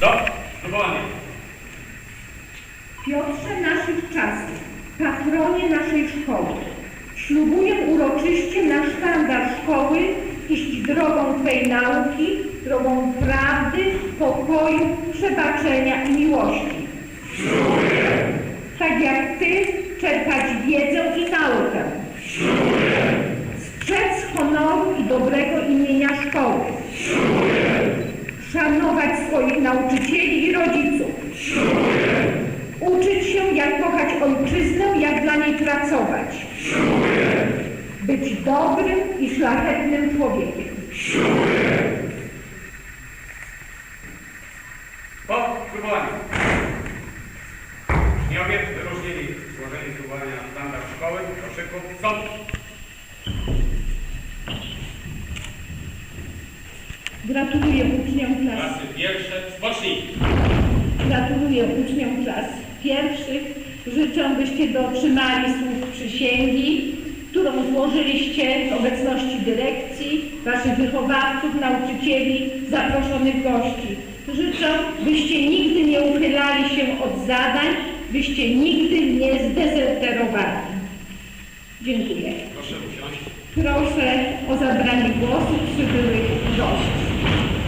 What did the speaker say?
Do próbowania. Piotrze naszych czasów, patronie naszej szkoły, ślubuję uroczyście na sztandar szkoły iść drogą Twej nauki, drogą prawdy, pokoju, przebaczenia i miłości. Tak jak Ty czerpać wiedzę i naukę. Strzec honoru i dobrego imienia szkoły. Szanować swoich nauczycieli i rodziców. Uczyć się, jak kochać ojczyznę, jak dla niej pracować. Być dobrym i szlachetnym człowiekiem. Po próbowaniu. Uczniowie wyróżnili złożenie próbowania na standard szkoły. Proszę sąd. Gratuluję uczniom klas. Klasy pierwsze. Spocznij. Gratuluję uczniom klas pierwszych. Życzę, byście dotrzymali słów przysięgi, którą złożyliście w obecności dyrekcji, waszych wychowawców, nauczycieli, zaproszonych gości. Życzę, byście nigdy nie uchylali się od zadań, byście nigdy nie zdezerterowali. Dziękuję. Proszę usiąść. Proszę o zabranie głosu przybyłych gości. you